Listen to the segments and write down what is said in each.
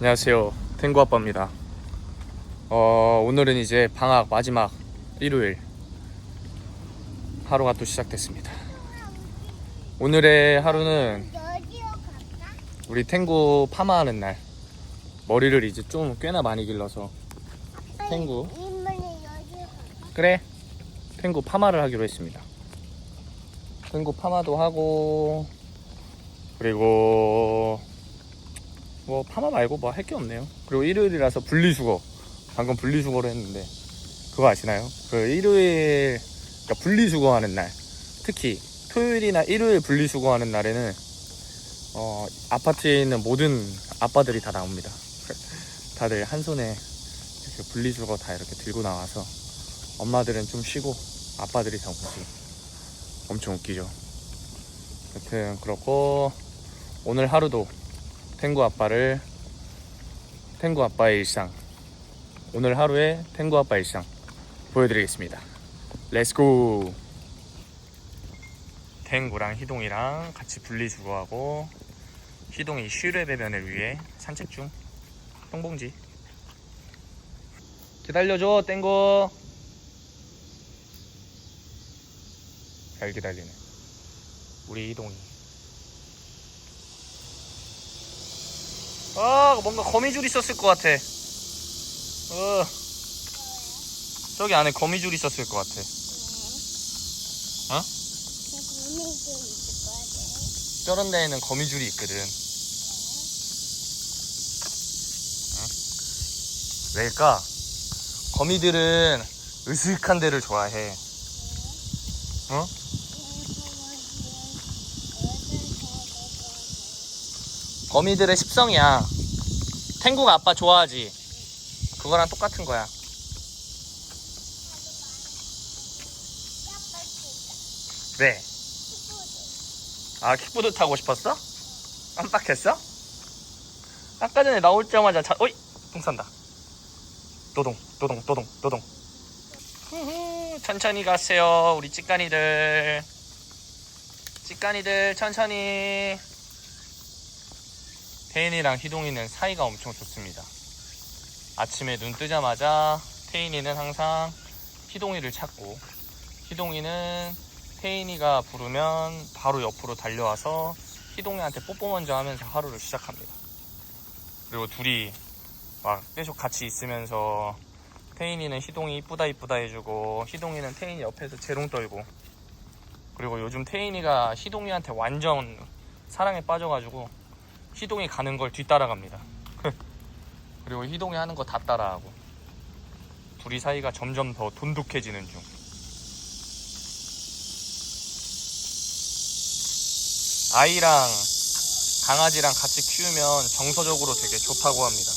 안녕하세요. 탱구 아빠입니다. 어, 오늘은 이제 방학 마지막 일요일 하루가 또 시작됐습니다. 오늘의 하루는? 우리 탱구 파마하는 날. 머리를 이제 좀 꽤나 많이 길러서 탱구? 그래 탱구 파마를 하기로 했습니다. 탱구 파마도 하고 그리고 뭐 파마 말고 뭐 할 게 없네요. 그리고 일요일이라서 분리수거 방금 분리수거를 했는데 그거 아시나요? 그 일요일 그러니까 분리수거하는 날 특히 토요일이나 일요일 분리수거하는 날에는 어, 아파트에 있는 모든 아빠들이 다 나옵니다. 다들 한 손에 이렇게 분리수거 다 이렇게 들고 나와서 엄마들은 좀 쉬고 아빠들이 다 오지. 엄청 웃기죠. 여튼 그렇고 오늘 하루도 탱구 아빠를 탱구 아빠의 일상 오늘 하루의 탱구 아빠 일상 보여드리겠습니다. 렛츠고 탱구랑 희동이랑 같이 분리수거하고 희동이 슈레 배변을 위해 산책 중. 똥봉지. 기다려줘 땡구. 잘 기다리네. 우리 이동이. 아 뭔가 거미줄 있었을 것 같아. 어. 저기 안에 거미줄 있었을 것 같아 어? 고민이 좀 있을 거야. 돼. 저런 데에는 거미줄이 있거든 응? 왜일까? 거미들은 으슥한 데를 좋아해 어? 거미들의 습성이야. 탱구가 아빠 좋아하지. 그거랑 똑같은 거야. 왜? 아 킥보드 타고 싶었어? 깜빡했어? 아까 전에 나오자마자 자, 어이 똥 산다. 도동 도동 도동 도동. 후후, 천천히 가세요 우리 찌까니들. 찌까니들 천천히. 태인이랑 희동이는 사이가 엄청 좋습니다. 아침에 눈 뜨자마자 태인이는 항상 희동이를 찾고 희동이는 태인이가 부르면 바로 옆으로 달려와서 희동이한테 뽀뽀 먼저 하면서 하루를 시작합니다. 그리고 둘이 막 계속 같이 있으면서 태인이는 희동이 이쁘다 이쁘다 해주고 희동이는 태인이 옆에서 재롱 떨고 그리고 요즘 태인이가 희동이한테 완전 사랑에 빠져가지고 희동이 가는 걸 뒤따라갑니다. 그리고 희동이 하는 거 다 따라하고 둘이 사이가 점점 더 돈독해지는 중. 아이랑 강아지랑 같이 키우면 정서적으로 되게 좋다고 합니다.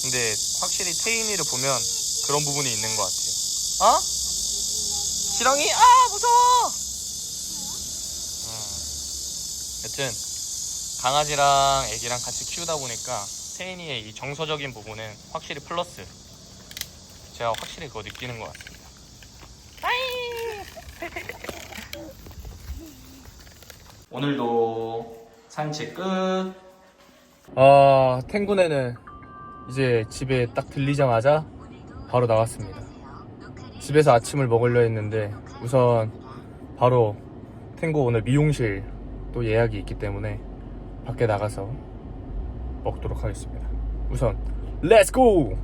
근데 확실히 태인이를 보면 그런 부분이 있는 것 같아요. 어? 지렁이? 아 무서워! 음. 여튼 강아지랑 애기랑 같이 키우다 보니까 태인이의 이 정서적인 부분은 확실히 플러스. 제가 확실히 그거 느끼는 것 같습니다. 오늘도 산책 끝. 아, 탱구네는 이제 집에 딱 들리자마자 바로 나왔습니다. 집에서 아침을 먹으려 했는데 우선 바로 탱구 오늘 미용실 또 예약이 있기 때문에 밖에 나가서 먹도록 하겠습니다. 우선 렛츠 고!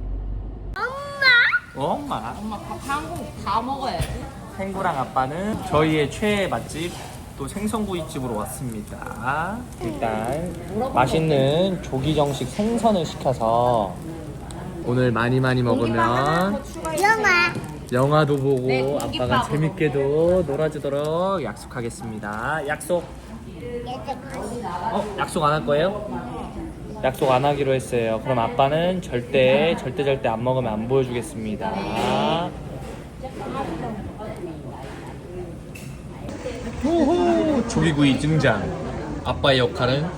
엄마! 엄마! 엄마 밥한공다 먹어야지. 탱구랑 아빠는 저희의 최애 맛집 또 생선구이집으로 왔습니다. 일단 맛있는 조기정식 생선을 시켜서 오늘 많이 많이 먹으면 영아. 영화도 보고 네, 아빠가. 재밌게도 놀아주도록 약속하겠습니다. 약속. 어? 약속 안 할 거예요? 약속 안 하기로 했어요. 그럼 아빠는 절대 절대 절대 안 먹으면 안 보여주겠습니다. 호호 조기구이 등장. 아빠의 역할은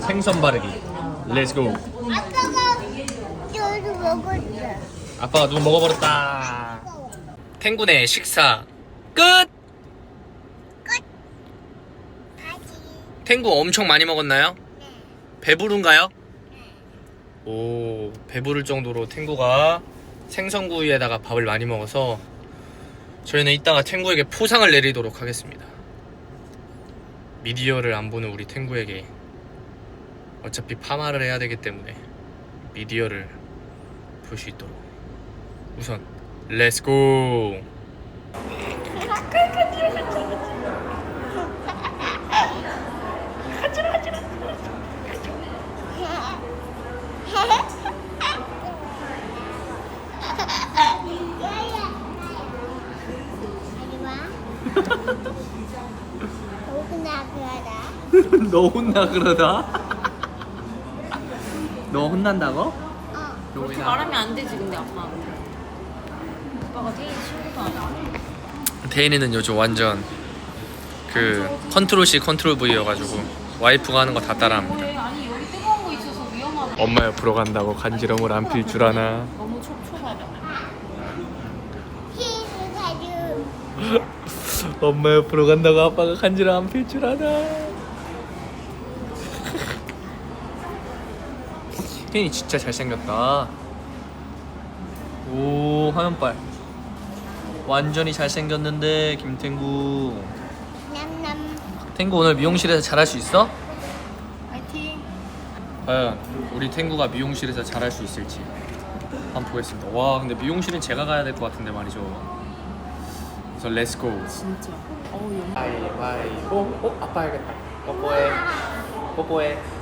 생선 바르기. 렛츠고. 아빠가 저도 먹었어. 아빠가 누구 먹어버렸다. 탱군의 식사 끝. 탱구 엄청 많이 먹었나요? 배부른가요? 오, 배부를 정도로 탱구가 생선구이에다가 밥을 많이 먹어서 저희는 이따가 탱구에게 포상을 내리도록 하겠습니다. 미디어를 안 보는 우리 탱구에게 어차피 파마를 해야 되기 때문에 미디어를 볼 수 있도록 우선 렛츠고! 이리 와. 오그나 그러다. 너 혼나 그러다? 너 혼난다고? 어. 그렇게 말하면 안 되지 근데 아빠한테. 아빠가 되게 친구도 아니고. 태인이는 요즘 완전 그 컨트롤 C 컨트롤 V여가지고 와이프가 하는 거 다 따라합니다. 뭐해? 아니 여기 뜨거운 거 있어서 위험하다. 엄마 옆으로 간다고 간지럼을 안 필 줄 아나? 너무 촉촉하다. 키스 가죽. 엄마 옆으로 간다고 아빠가 간지럼 안 필 줄 아나? 태인이 진짜 잘생겼다. 오 화면빨. 완전히 잘생겼는데 김탱구. 남남. 탱구 오늘 미용실에서 잘할 수 있어? 파이팅. 과연 우리 탱구가 미용실에서 잘할 수 있을지 한번 보겠습니다. 와 근데 미용실은 제가 가야 될 것 같은데 말이죠. 그래서 렛츠고. 진짜. 어우 영. 가위바위보. 어 아빠 해야겠다. 뽀뽀해. 뽀뽀해.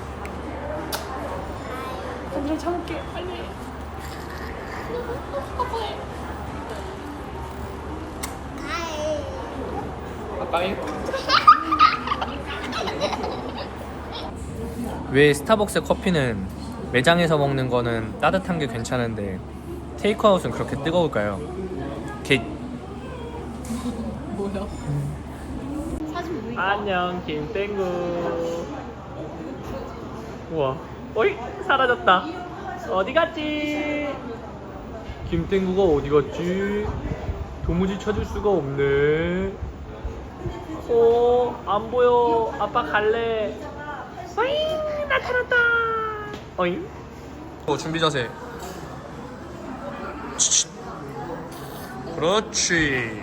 오늘 참을게 빨리. 가이. 아빠이. 왜 스타벅스 커피는 매장에서 먹는 거는 따뜻한 게 괜찮은데 테이크아웃은 그렇게 뜨거울까요? 게... 뭐야? 안녕 김땡구 우와 어이 사라졌다. 어디 갔지? 김땡구가 어디 갔지? 도무지 찾을 수가 없네. 어 안 보여. 아빠 갈래. 어잉 나타났다. 어잉? 어, 준비 자세. 치치. 그렇지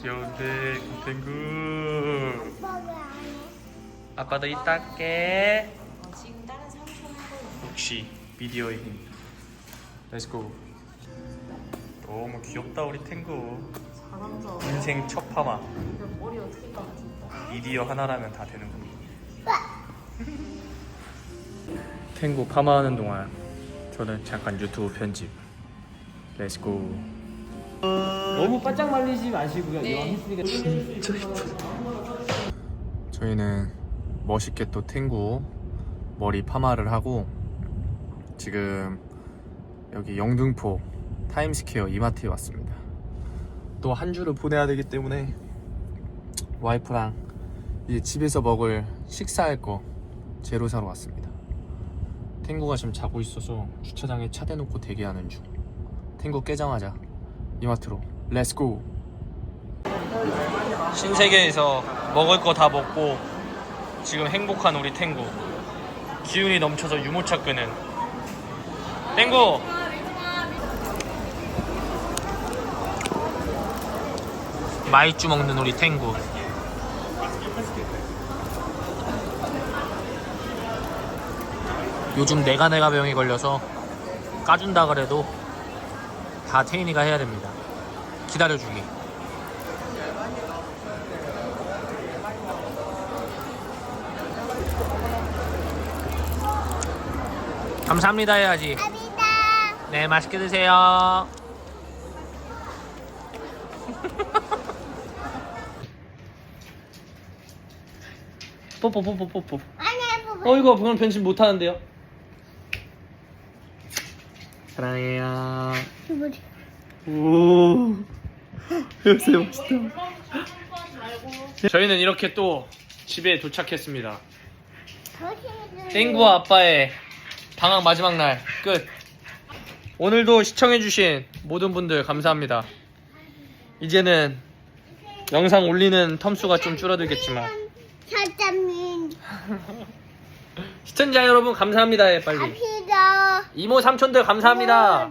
귀여운데 해? 아빠도 이따 할게. 지금 다른 사람 하고 역시 미디어의 힘 렛츠고 너무 귀엽다 우리 탱구. 잘한다. 인생 첫 파마. 근데 머리 어떻게 감지? 미디어 하나라면 다 되는 겁니다 탱구 파마하는 동안 저는 잠깐 유튜브 편집. 렛츠고 너무 바짝 말리지 마시고요. 네. 이왕 했으니까 저희는 멋있게 또 탱구 머리 파마를 하고 지금 여기 영등포 타임스퀘어 이마트에 왔습니다. 또 한 주를 보내야 되기 때문에 와이프랑 이제 집에서 먹을 식사할 거 재료 사러 왔습니다. 탱구가 지금 자고 있어서 주차장에 차 대놓고 대기하는 중. 탱구 깨자마자 이마트로 렛츠고! 신세계에서 먹을 거 다 먹고 지금 행복한 우리 탱구. 기운이 넘쳐서 유모차 끄는. 탱구! 마이쮸 먹는 우리 탱구. 요즘 내가 내가 병이 걸려서 까준다 그래도 다 태인이가 해야 됩니다 기다려주기 감사합니다 해야지 아비다. 네 맛있게 드세요 뽀뽀 뽀뽀 뽀뽀 아니 해보고. 어 이거 그건 변신 못 하는데요. 사랑해요. 오. 역시 멋있다. 저희는 이렇게 또 집에 도착했습니다. 땡구와 아빠의 방학 마지막 날 끝. 오늘도 시청해주신 모든 분들 감사합니다. 이제는 영상 올리는 텀수가 좀 줄어들겠지만 사장님 시청자 여러분 감사합니다. 해 빨리. 이모 삼촌들 감사합니다.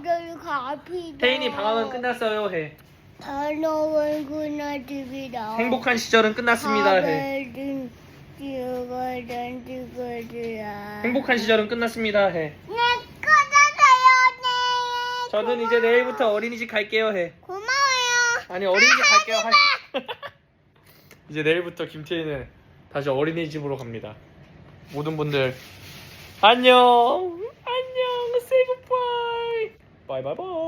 태인이 방학은 끝났어요. 해. 단어원 군아집이다. 행복한 시절은 끝났습니다. 해. 행복한 시절은 끝났습니다. 해. 내 거잖아요, 네. 저는 이제 내일부터 어린이집 갈게요. 해. 고마워요. 아니 어린이집 갈게요. 하... 이제 내일부터 김태희는 다시 어린이집으로 갑니다. 모든 분들 안녕. 안녕. Say goodbye. Bye bye bye.